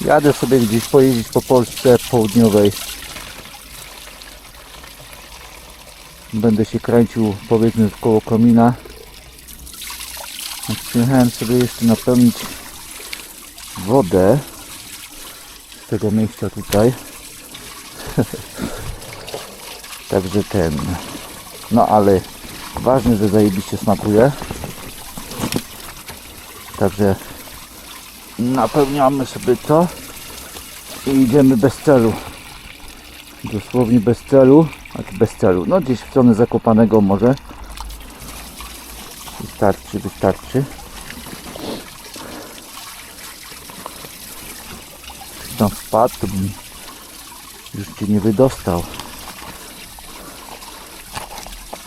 Jadę sobie gdzieś pojeździć po Polsce południowej. Będę się kręcił powiedzmy koło komina. Przyjechałem sobie jeszcze napełnić wodę z tego miejsca tutaj. Także ten. No ale ważne, że zajebiście smakuje. Także napełniamy sobie to i idziemy bez celu. Dosłownie bez celu, znaczy bez celu. No gdzieś w stronę Zakopanego może. Wystarczy, wystarczy. Tam wpadł, to bym już cię nie wydostał.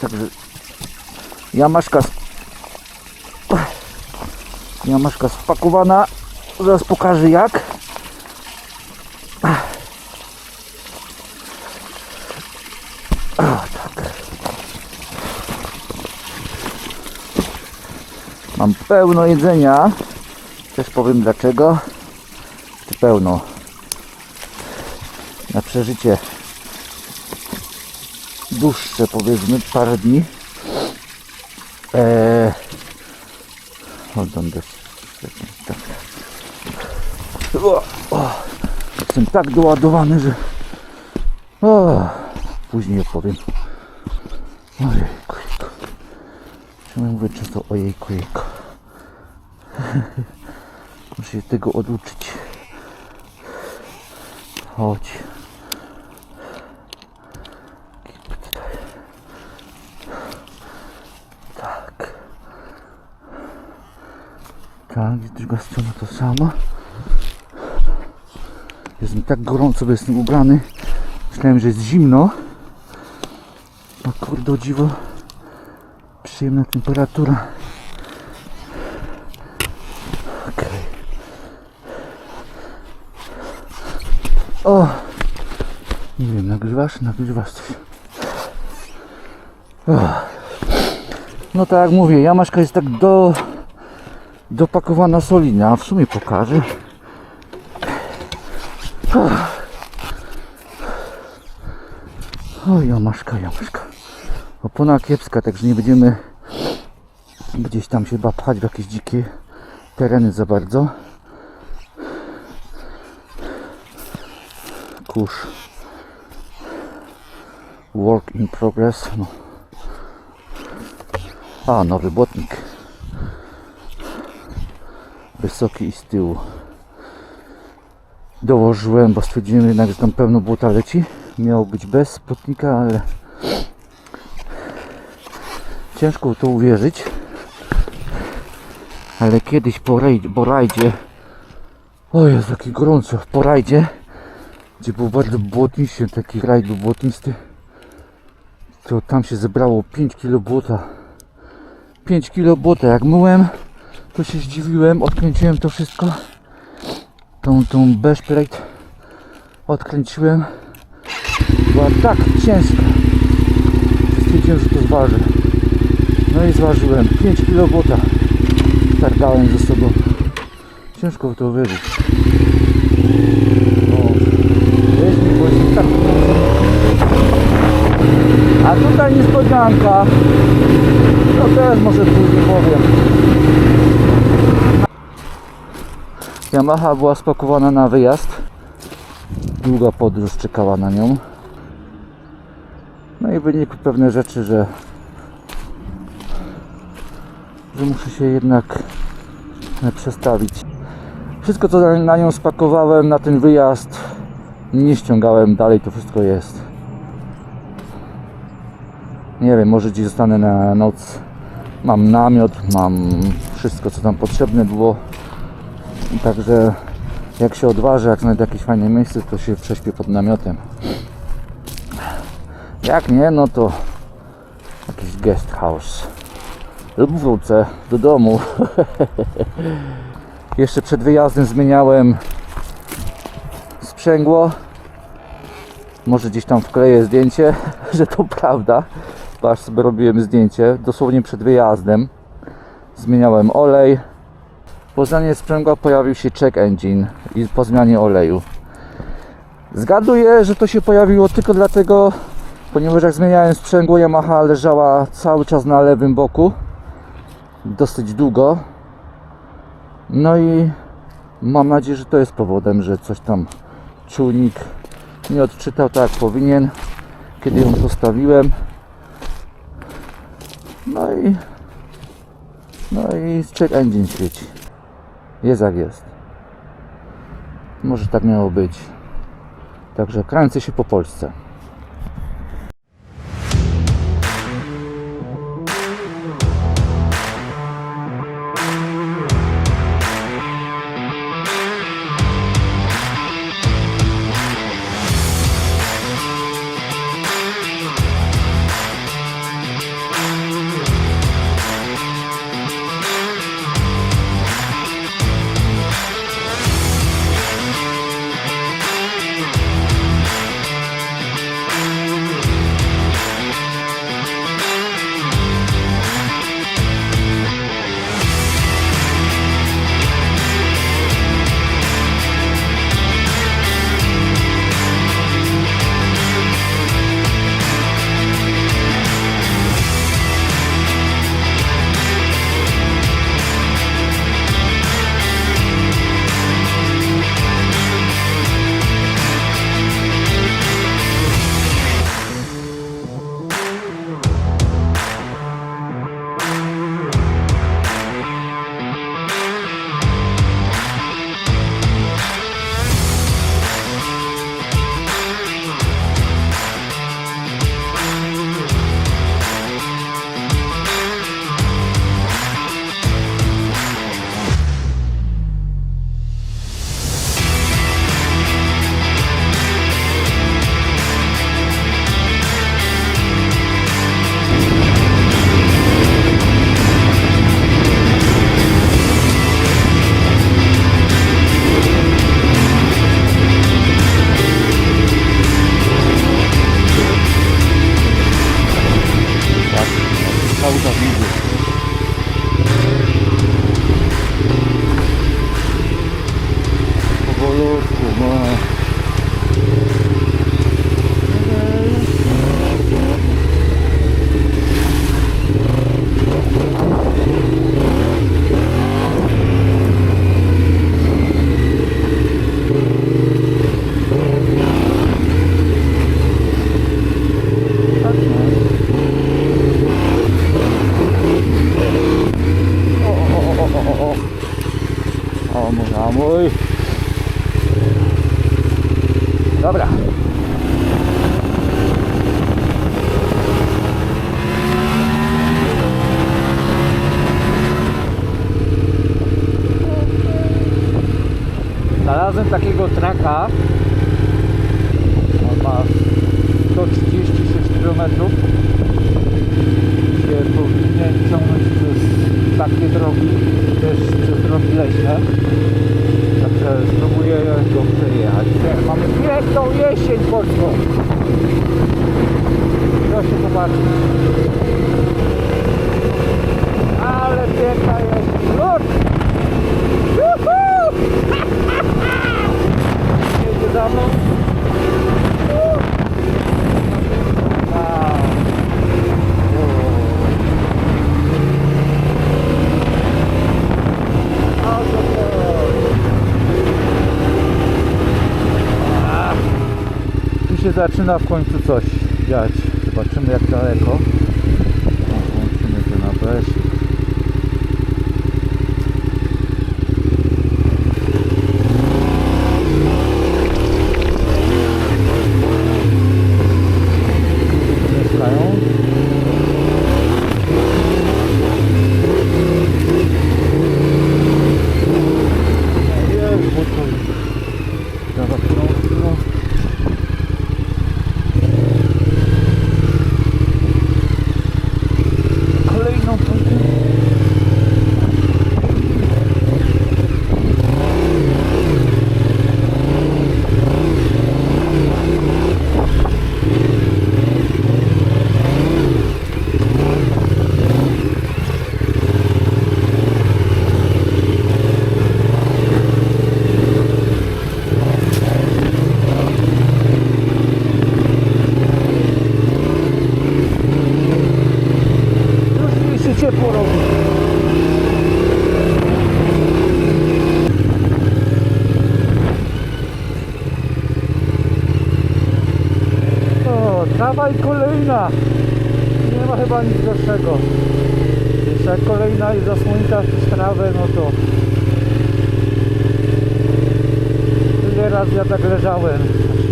Także jamaszka jamaszka spakowana. Zaraz pokażę jak. Tak. Mam pełno jedzenia. Też powiem dlaczego. Czy pełno. Na przeżycie dłuższe powiedzmy parę dni. Eee, hold on a second. Tak. O, o, jestem tak doładowany, że o, później opowiem. Ojejku, jejku. Czemu ja mówię często ojejku, jejku. Muszę się tego oduczyć. Chodź. Tak. Tak, i druga strona to samo. Jest mi tak gorąco, bo jestem ubrany. Myślałem, że jest zimno. A kurde, dziwo. Przyjemna temperatura. Okej. O! Nie wiem, nagrywasz? Nagrywasz coś. No tak jak mówię, jamaszka jest tak do dopakowana solidna, a w sumie pokażę. O, jamaszka, jamaszka. Opona kiepska, także nie będziemy gdzieś tam się chyba pchać w jakieś dzikie tereny za bardzo. Kurz. Work in progress. No. A, nowy błotnik. Wysoki i z tyłu. Dołożyłem, bo stwierdziłem jednak, że tam pełno błota leci. Miało być bez błotnika, ale ciężko w to uwierzyć. Ale kiedyś po rajdzie, po rajdzie o jest taki gorąco, po rajdzie, gdzie był bardzo błotnisty, taki rajd był błotnisty, to tam się zebrało 5 kg błota. 5 kg błota, jak myłem, to się zdziwiłem, odkręciłem to wszystko, tą, tą beshplate odkręciłem, była tak ciężka, stwierdziłem, że to zważę. No i zważyłem 5 kg błota, targałem ze sobą. Ciężko to uwierzyć. No, wiesz mi, bo tak A tutaj niespodzianka. No też może później powiem. Yamaha była spakowana na wyjazd. Długa podróż czekała na nią. No i w wyniku pewne rzeczy, że że muszę się jednak e, przestawić. Wszystko co na nią spakowałem na ten wyjazd nie ściągałem, dalej to wszystko jest. Nie wiem, może gdzieś zostanę na noc. Mam namiot, mam wszystko co tam potrzebne było. Także jak się odważę, jak znajdę jakieś fajne miejsce, to się prześpię pod namiotem. Jak nie, no to jakiś guest house lub wrócę do domu. Jeszcze przed wyjazdem zmieniałem sprzęgło. Może gdzieś tam wkleję zdjęcie, że to prawda. Aż sobie robiłem zdjęcie dosłownie przed wyjazdem. Zmieniałem olej. Po zmianie sprzęgła pojawił się check engine i po zmianie oleju. Zgaduję, że to się pojawiło tylko dlatego, ponieważ jak zmieniałem sprzęgło, Yamaha leżała cały czas na lewym boku dosyć długo. No i mam nadzieję, że to jest powodem, że coś tam czujnik nie odczytał tak jak powinien, kiedy ją postawiłem. No i no i check engine świeci. Jest jak jest. Może tak miało być. Także kręcę się po Polsce. Polską. Proszę zobaczyć. Ale piękna jesień. Lód! Jedzie za mną. Się zaczyna w końcu coś dziać. Zobaczymy jak daleko. O, Włączymy to na BS. Mieszkają. Jest, bo to... Dobra, którą, którą... Kolejną podróż. trawa i Nie ma chyba nic gorszego. Jeszcze jak kolejna i zasłońca przez trawę, no to tyle razy ja tak leżałem.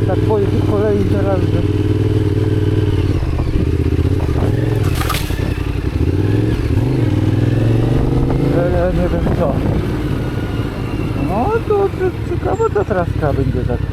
Tak tych kolei teraz, że że ja nie wiem co. No to, ciekawa ta traska będzie taka.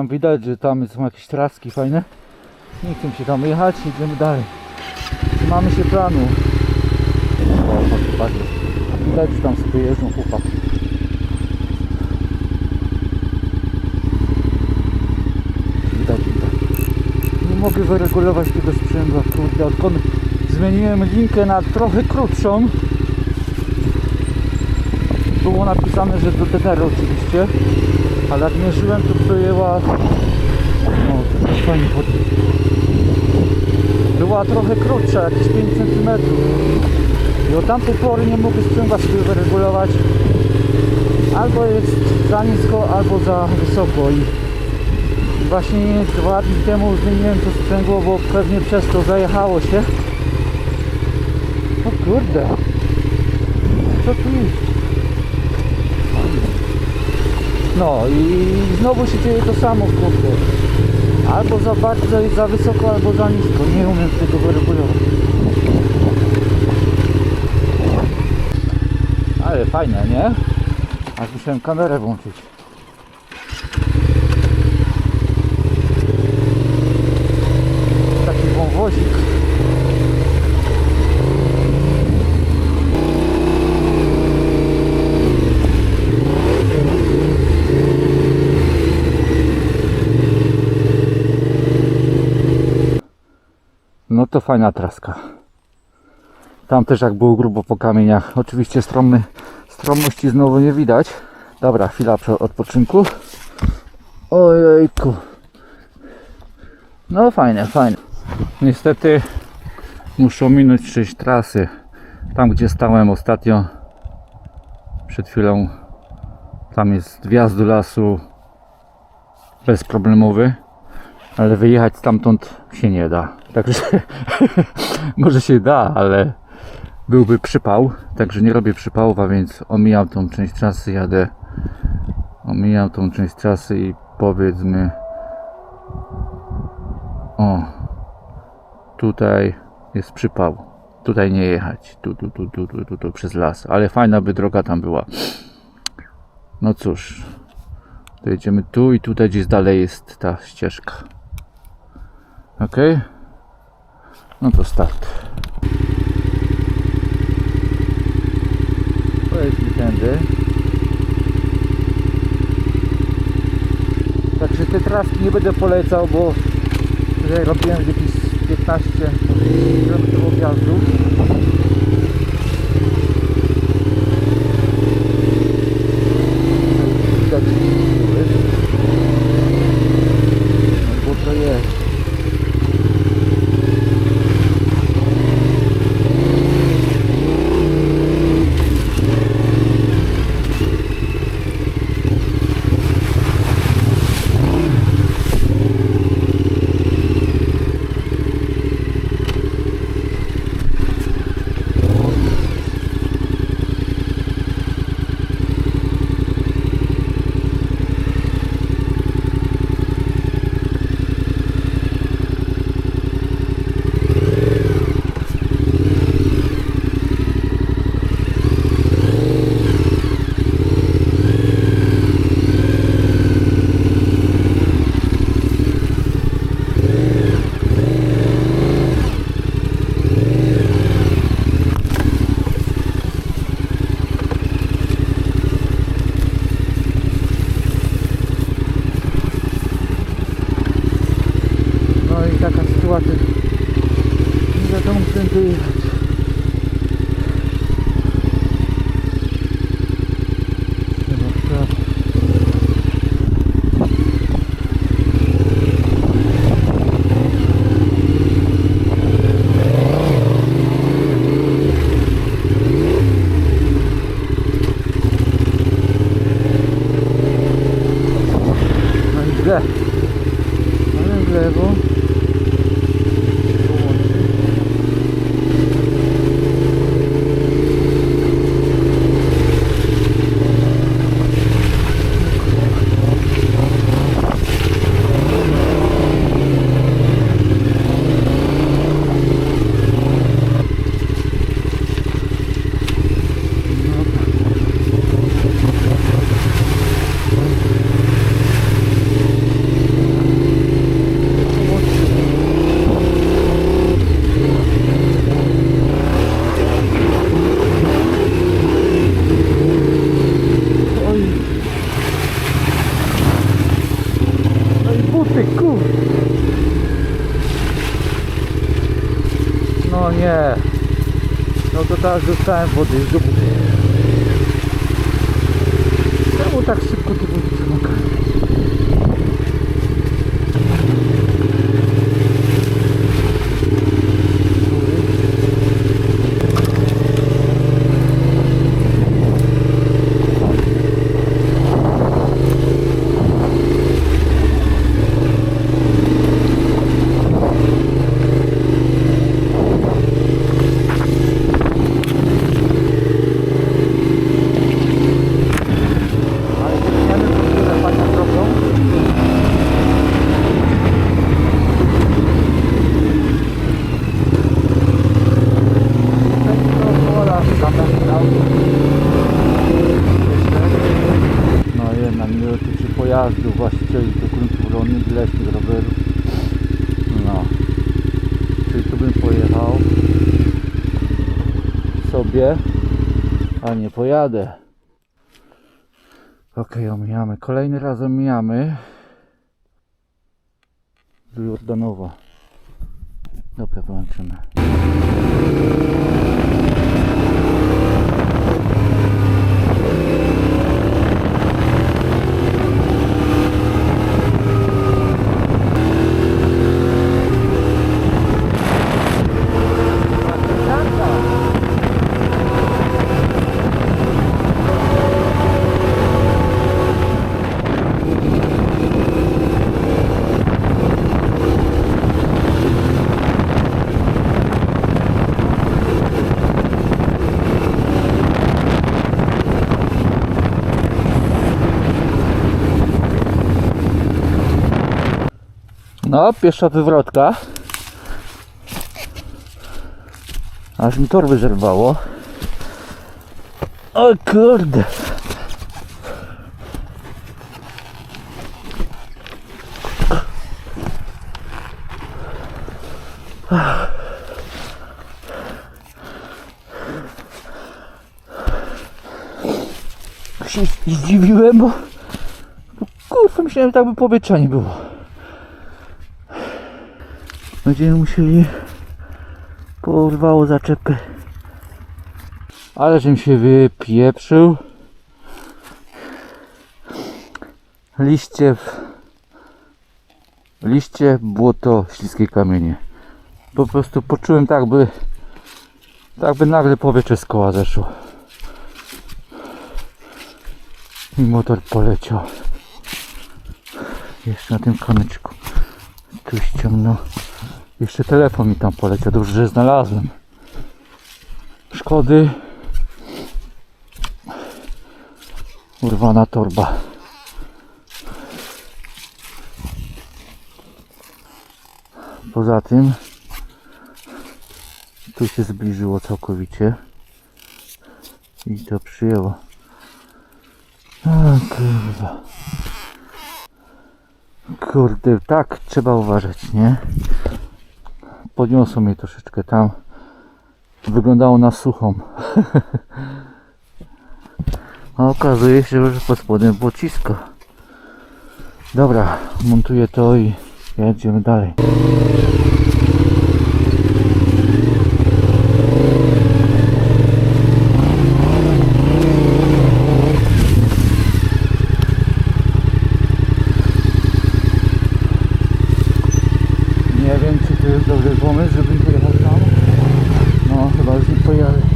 Tam widać, że tam są jakieś traski fajne. Nie chcę się tam jechać, idziemy dalej. Mamy się planu. O, patrz. Widać, że tam sobie jeżdżą chłopaki. Widać, widać. Nie mogę wyregulować tego sprzęgła, kurde, odkąd zmieniłem linkę na trochę krótszą. Było napisane, że do DDR oczywiście, ale jak mierzyłem, to przejęła, no, fajnie pod... Była trochę krótsza, jakieś 5 cm. I od tamtej pory nie mogę sprzęgła sobie wyregulować. Albo jest za nisko, albo za wysoko. I Właśnie dwa dni temu zmieniłem to sprzęgło, bo pewnie przez to zajechało się. O kurde. Co tu jest? No i znowu się dzieje to samo, kurde. Albo za bardzo za wysoko, albo za nisko. Nie umiem tego wyregulować. Ale fajne, nie? Aż musiałem kamerę włączyć. taki wąwozik. No to fajna traska. Tam też jak było grubo po kamieniach. Oczywiście stromy, stromności znowu nie widać. Dobra, chwila odpoczynku. Ojejku. No fajne, fajne. Niestety muszę ominąć część trasy. Tam gdzie stałem ostatnio przed chwilą tam jest wjazd do lasu bezproblemowy, ale wyjechać stamtąd się nie da. Także może się da, ale byłby przypał, także nie robię przypałów, a więc omijam tą część trasy, jadę omijam tą część trasy i powiedzmy o tutaj jest przypał. Tutaj nie jechać. Tu, tu, tu, tu, tu, tu, tu przez las. Ale fajna by droga tam była. No cóż. To jedziemy tu i tutaj gdzieś dalej jest ta ścieżka. Ok? No to start. Pojedźmy tędy. Także te traski nie będę polecał, bo tutaj robiłem jakieś 15 km objazdu. Dostałem wody do buty. Czemu tak szybko te buty zamykają? Ale wymieniamy w ogóle panią drogą. No jednak nie dotyczy pojazdu gruntów rolnych, leśnych rowerów. No. Czyli tu bym pojechał sobie, a nie pojadę. Okej, omijamy. Kolejny raz omijamy. Do Jordanowa. Dobra, wyłączymy. No, pierwsza wywrotka. Aż mi torby zerwało. O kurde. Się zdziwiłem, bo, kurwa myślałem, że tak by powietrza nie było. Będziemy musieli porwało zaczepkę. Ale żem się wypieprzył. Liście w... Liście, błoto, śliskie kamienie. Po prostu poczułem tak by tak by nagle powietrze z koła zeszło. I motor poleciał. Jeszcze na tym kamyczku. Tu ściągnął. Jeszcze telefon mi tam poleciał, dobrze, że znalazłem. Szkody. Urwana torba. Poza tym tu się zbliżyło całkowicie i to przyjęło. O kurwa. Kurde, tak trzeba uważać, nie? Podniosło mnie troszeczkę tam. Wyglądało na suchą. A okazuje się, że pod spodem było. Dobra, montuję to i jedziemy dalej. for your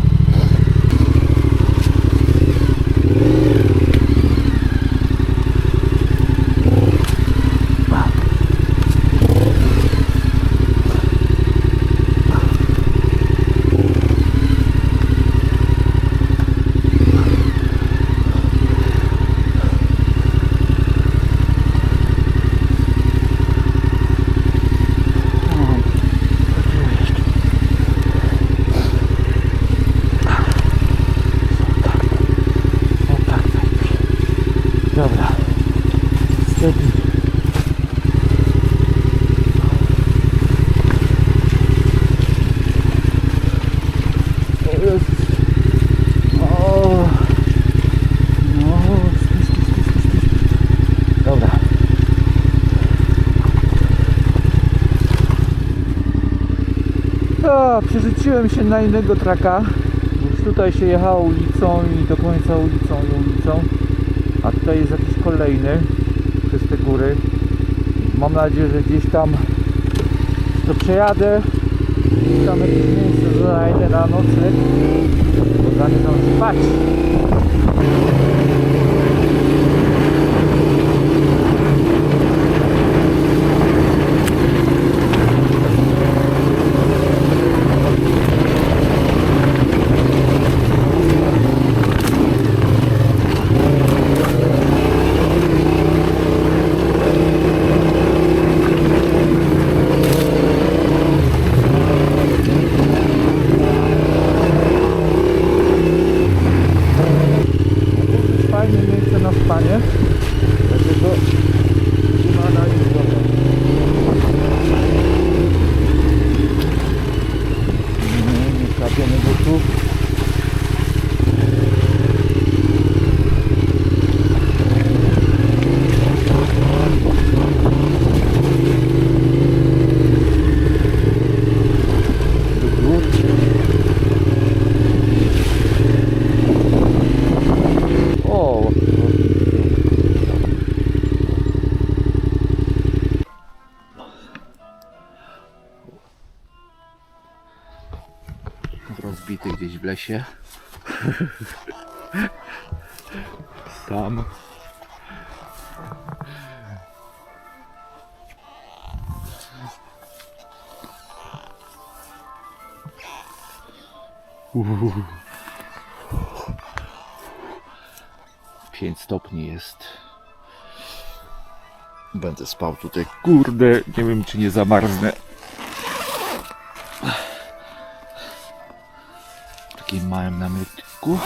Przerzuciłem się na innego traka. Już tutaj się jechało ulicą i do końca ulicą i ulicą. A tutaj jest jakiś kolejny przez te góry. Mam nadzieję, że gdzieś tam to przejadę. Gdzieś tam jakieś miejsce znajdę na nocleg. Bo zamierzam spać. Dosyć fajne miejsce na spanie. Dlatego nie ma na nic Nie, nie stawiamy go tu. Do góry. O! Rozbity gdzieś w lesie. Sam. Uuu. 5 stopni jest. Będę spał tutaj. Kurde, nie wiem czy nie zamarznę. W takim małym namiotku.